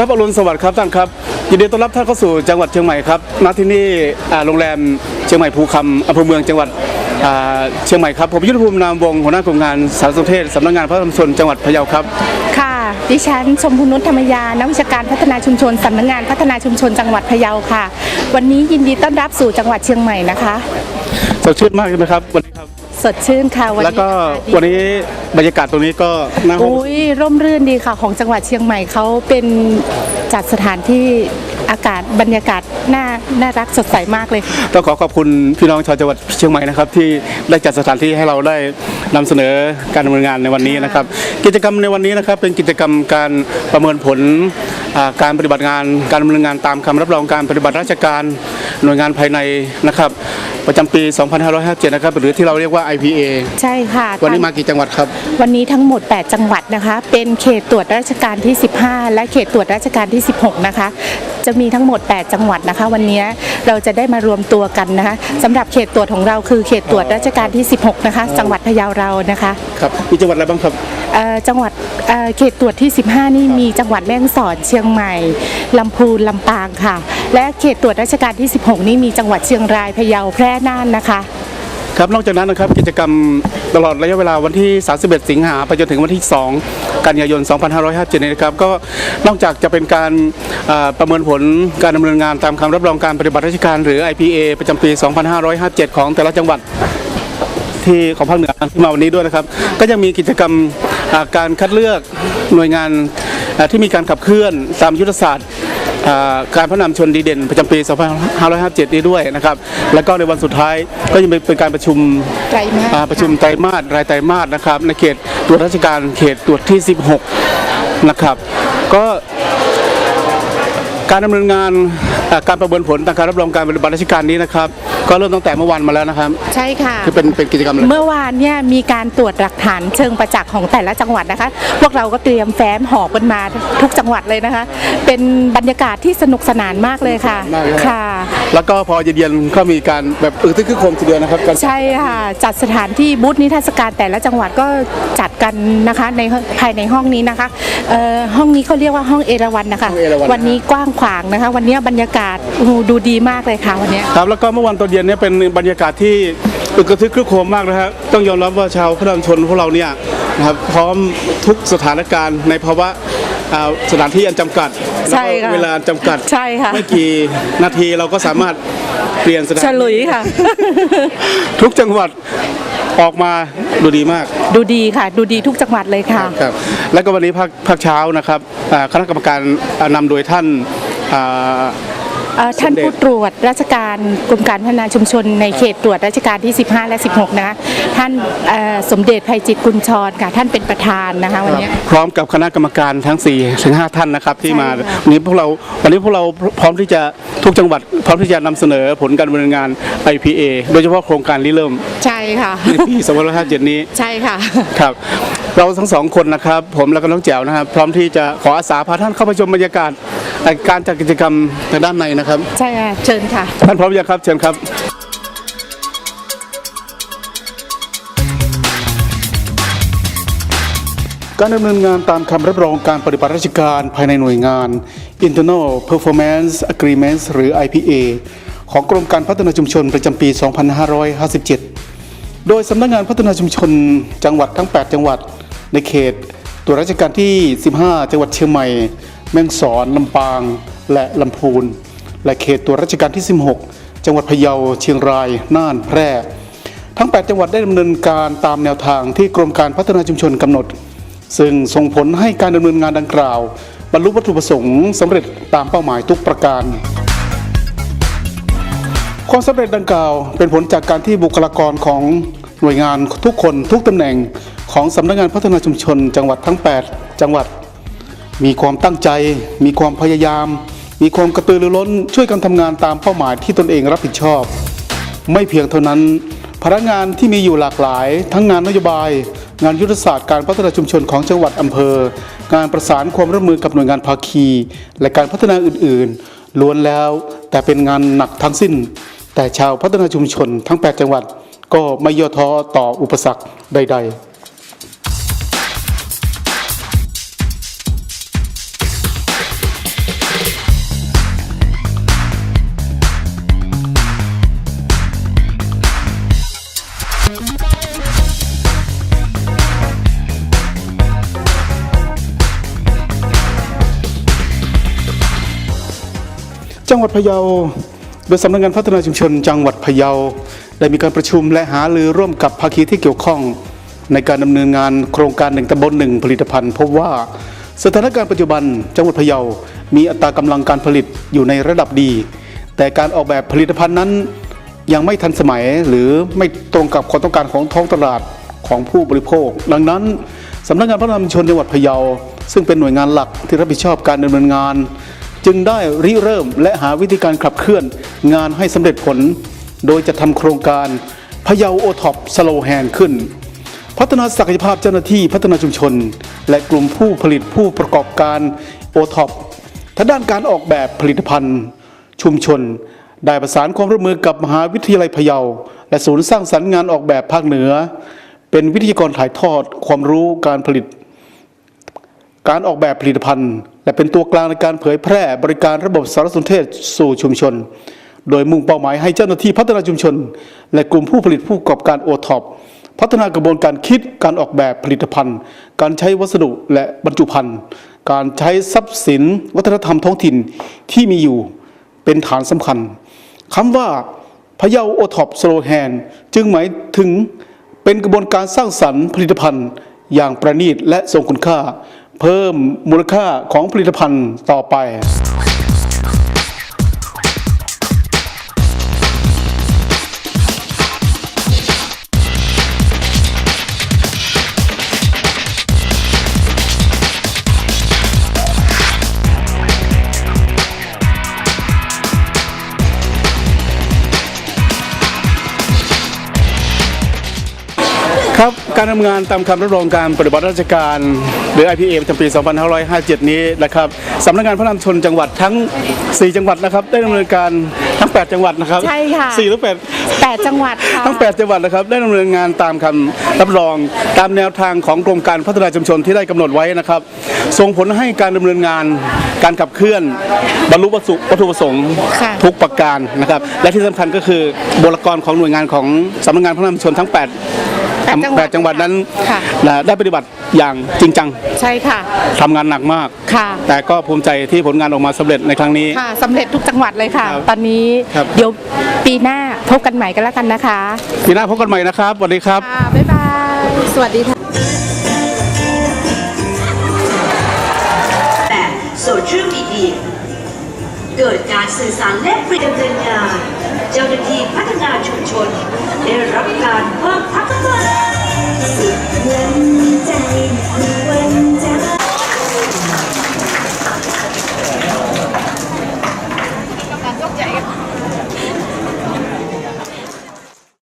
ครับอรุณสวัสดิ์ครับท่านครับยินดีต้อนรับท่านเข้าสู่จังหวัดเชียงใหม่ครับณที่นี่อ่าโรงแรมเชียงใหม่ภูคำอำเภอเมืองจังหวัดอ่าเชียงใหม่ครับผมยุทธภูมินามวงศ์หัวหน้ากลุ่มงานสารสนเทศสำนักงานพระธรรมชนจังหวัดพะเยาครับ ค่ะ ดิฉันชมพูนุชธรรมยานักวิชาการพัฒนาชุมชนสำนักงานพัฒนาชุมชนจังหวัดพะเยาค่ะ วันนี้ยินดีต้อนรับสู่จังหวัดเชียงใหม่นะคะสดชื่นมากใช่ไหมครับวันนี้ครับ สดชื่นค่ะวันแล้วนี้ก็อากาศดี วันนี้บรรยากาศตรงนี้ก็น่าห้องอุ้ยร่มรื่นดีค่ะของจังหวัดเชียงใหม่เขาเป็นจัดสถานที่อากาศบรรยากาศน่าน่ารักสดใสมากเลยต้องขอขอบคุณพี่น้องชาวจังหวัดเชียงใหม่นะครับ ที่ได้จัดสถานที่ให้เราได้นำเสนอการดำเนินงานในวันนี้นะครับ กิจกรรมในวันนี้นะครับเป็นกิจกรรมการประเมินผลอ่า การปฏิบัติงานการดำเนินงานตามคำรับรองการปฏิบัติราชการหน่วยงานภายในนะครับประจำปี 2557 นะครับ หรือที่เราเรียกว่า IPA ใช่ค่ะ วันนี้มากี่จังหวัดครับ วันนี้ทั้งหมด 8 จังหวัดนะคะ เป็นเขตตรวจราชการที่ 15 และเขตตรวจราชการที่ 16 นะคะ จะมีทั้งหมด 8 จังหวัดนะคะ วันนี้เราจะได้มารวมตัวกันนะคะสำหรับเขตตรวจของเราคือเขตตรวจราชการที่ 16 นะคะ จังหวัดพะเยาเรานะคะ ครับ มีจังหวัดอะไรบ้างครับเอ่อจังหวัด เเขตตรวจที่ 15 นี่มีจังหวัดแม่ฮ่องสอนเชียงใหม่ลำพูนลำปางค่ะ และเขตตรวจราชการที่ 16 นี่มีจังหวัดเชียงรายพะเยาแพร่น่านนะคะครับนอกจากนั้นนะครับกิจกรรมตลอดระยะเวลาวันที่ 31 สิงหาไปจนถึงวันที่ 2 กันยายน 2557นะครับก็นอกจากจะเป็นการประเมินผลการดำเนินงานตามคำรับรองการปฏิบัติราชการหรือ IPA ประจำปี 2557 ของแต่ละจังหวัดที่ของภาคเหนือที่มาวันนี้ด้วยนะครับ ก็ยังมีกิจกรรม การคัดเลือกหน่วยงานอ่าที่มีการขับเคลื่อนตามยุทธศาสตร์อ่าการพัฒนาชนดีเด่นประจำปี 2557 นี้ด้วยนะครับ แล้วก็ในวันสุดท้ายก็ยังเป็นการประชุมไตรมาสอ่าประชุมไตรมาสรายไตรมาสนะครับในเขตตรวจราชการเขตตรวจที่ 16 นะครับ ก็ การดำเนินงานอ่าการประเมินผลตามการรับรองการปฏิบัติราชการนี้นะครับก็เริ่มตั้งแต่เมื่อวานมาแล้วนะครับ ใช่ค่ะคือเป็นเป็นกิจกรรมอะไรเมื่อวานเนี่ยมีการตรวจหลักฐานเชิงประจักษ์ของแต่ละจังหวัดนะคะ พวกเราก็เตรียมแฟ้มหอบกันมาทุกจังหวัดเลยนะคะ เป็นบรรยากาศที่สนุกสนานมากเลยค่ะมากเลยครับค่ะ แล้วก็พอเย็นๆก็มีการแบบอึกทึกคึกโครมทีเดียวนะครับการใช่ค่ะจัดสถานที่บูธนิทรรศการแต่ละจังหวัดก็จัดกันนะคะในภายในห้องนี้นะคะเอ่อห้องนี้เขาเรียกว่าห้องเอราวันนะคะห้องเอราวัณวันนี้กว้างขวางนะคะ วันนี้บรรยากาศโอ้โหดูดีมากเลยค่ะวันนี้ครับแล้วก็เมื่อวันตอนเย็นเนี่ยเป็นบรรยากาศที่อึกระทึกครึกโครมมากนะครับต้องยอมรับว่าชาวพระนามชนพวกเราเนี่ยนะครับพร้อมทุกสถานการณ์ในภาวะอ่าสถานที่อันจำกัดใช่ค่ะแล้วก็เวลาอันจำกัดใช่ค่ะไม่กี่นาทีเราก็สามารถเปลี่ยนสถานฉลุยค่ะ ทุกจังหวัดออกมาดูดีมาก ดูดีค่ะ ดูดีทุกจังหวัดเลยค่ะครับแล้วก็วันนี้ภาคภาคเช้านะครับอ่าคณะกรรมการอ่านำโดยท่านอ่า เอ่อท่านสมเด็จผู้ตรวจราชการกรมการพัฒนาชุมชนในเขตตรวจราชการที่ 15 และ 16 นะคะท่านเอ่อสมเด็จภัยจิตกุลชรค่ะท่านเป็นประธานนะคะวันเนี้ย พร้อมกับคณะกรรมการทั้ง4ถึง5ท่านนะครับที่มาใช่ค่ะวันนี้พวกเราวันนี้พวกเราพร้อมที่จะทุกจังหวัด พร้อมที่จะนำเสนอผลการดำเนินงาน IPA โดยเฉพาะโครงการริเริ่มใช่ค่ะ ในปี 2557 นี้ใช่ค่ะ ครับ เราทั้งสองคนนะครับ ผมและก็น้องแจ๋วนะครับ พร้อมที่จะขออาสาพาท่านเข้าไปชมบรรยากาศการจัดกิจกรรมทางด้านในนะครับ ใช่ค่ะเชิญค่ะ ท่านพร้อมยังครับเชิญครับการดำเนินงานตามคำรับรองการปฏิบัติราชการภายในหน่วยงาน Internal Performance Agreements หรือ IPA ของกรมการพัฒนาชุมชนประจำปี 2557 โดยสำนักงานพัฒนาชุมชนจังหวัดทั้ง 8 จังหวัด ในเขตตัวราชการที่ 15 จังหวัดเชียงใหม่ แม่งสอนลำปาง และลำพูน และเขตตัวราชการที่ 16 จังหวัดพะเยาเชียงรายน่านแพร่ ทั้ง 8 จังหวัดได้ดำเนินการตามแนวทางที่กรมการพัฒนาชุมชนกำหนด ซึ่งส่งผลให้การดำเนินงานดังกล่าว บรรลุวัตถุประสงค์สำเร็จตามเป้าหมายทุกประการความสำเร็จดังกล่าวเป็นผลจากการที่บุคลากรของหน่วยงานทุกคนทุกตำแหน่ง ของสำนักงานพัฒนาชุมชน จังหวัดทั้ง 8 จังหวัด มีความตั้งใจ มีความพยายาม มีความกระตือรือร้น ช่วยกันทำงานตามเป้าหมายที่ตนเองรับผิดชอบ ไม่เพียงเท่านั้นพนักงานที่มีอยู่หลากหลาย ทั้งงานนโยบาย งานยุทธศาสตร์การพัฒนาชุมชนของจังหวัดอำเภอ การประสานความร่วมมือกับหน่วยงานภาคี และการพัฒนาอื่นๆ ล้วนแล้วแต่เป็นงานหนักทั้งสิ้น แต่ชาวพัฒนาชุมชนทั้ง 8 จังหวัด ก็ไม่ย่อท้อต่ออุปสรรคใด ๆ จังหวัดพะเยาโดยสำนักงานพัฒนาชุมชน จังหวัดพะเยาได้มีการประชุมและหารือร่วมกับภาคีที่เกี่ยวข้อง ในการดำเนินงานโครงการหนึ่งตำบลหนึ่งผลิตภัณฑ์พบว่าสถานการณ์ปัจจุบันจังหวัดพะเยา มีอัตรากำลังการผลิตอยู่ในระดับดี แต่การออกแบบผลิตภัณฑ์นั้น ยังไม่ทันสมัยหรือไม่ตรงกับความต้องการของท้องตลาดของผู้บริโภค ดังนั้นสำนักงานพัฒนาชุมชนจังหวัดพะเยา ซึ่งเป็นหน่วยงานหลักที่รับผิดชอบการดำเนินงาน จึงได้ริเริ่มและหาวิธีการขับเคลื่อนงานให้สำเร็จผล โดยจะทำโครงการพะเยาโอท็อปสโลแฮนขึ้น พัฒนาศักยภาพเจ้าหน้าที่พัฒนาชุมชน และกลุ่มผู้ผลิตผู้ประกอบการโอท็อปทางด้านการออกแบบผลิตภัณฑ์ ชุมชน ได้ประสานความร่วมมือกับมหาวิทยาลัยพะเยา และศูนย์สร้างสรรค์งานออกแบบภาคเหนือ เป็นวิทยากรถ่ายทอดความรู้การผลิต การออกแบบผลิตภัณฑ์ และเป็นตัวกลางในการเผยแพร่บริการระบบสารสนเทศสู่ชุมชน โดยมุ่งเป้าหมายให้เจ้าหน้าที่พัฒนาชุมชน และกลุ่มผู้ผลิตผู้ประกอบการโอท็อปพัฒนากระบวนการคิดการออกแบบผลิตภัณฑ์ การใช้วัสดุและบรรจุภัณฑ์ การใช้ทรัพย์สิน วัฒนธรรมท้องถิ่นที่มีอยู่เป็นฐานสำคัญคำว่าพะเยาโอท็อปสโลแฮนจึงหมายถึงเป็นกระบวนการสร้างสรรค์ผลิตภัณฑ์ อย่างประณีตและทรงคุณค่า เพิ่มมูลค่าของผลิตภัณฑ์ต่อไป ครับ การทำงานตามคำรับรองการปฏิบัติราชการ หรือ IPA ประจำปี 2557 นี้นะครับสำนักงานพระนามชนจังหวัดทั้ง 4 จังหวัดนะครับ ได้ดำเนินการทั้ง 8 จังหวัดนะครับใช่ค่ะ4หรือ8แปดจังหวัดค่ะ ทั้ง 8 จังหวัดนะครับ ได้ดำเนินงานตามคำรับรอง ตามแนวทางของกรมการพัฒนาชุมชนที่ได้กำหนดไว้นะครับ ส่งผลให้การดำเนินงานการขับเคลื่อน บรรลุวัตถุวัตถุประสงค์ค่ะ ทุกประการนะครับ และที่สำคัญก็คือบุคลากรของหน่วยงานของสำนักงานพัฒนาชุมชนทั้ง8แปด จังหวัดแปดจังหวัดนั้นค่ะนะได้ปฏิบัติอย่างจริงจัง ใช่ค่ะทำงานหนักมากค่ะ แต่ก็ภูมิใจที่ผลงานออกมาสำเร็จในครั้งนี้ค่ะสำเร็จทุกจังหวัดเลยค่ะครับตอนนี้ครับเดี๋ยวปีหน้าพบกันใหม่กันแล้วกันนะคะ ปีหน้าพบกันใหม่นะครับสวัสดีครับค่ะบ๊ายบายสวัสดีค่ะแต่โซเชียลมีเดียเกิดการสื่อสารและเปลี่ยนดำเนินงานเจ้าหน้าที่พัฒนาชุมชนได้รับการเพิ่มทักษะสุดเงิน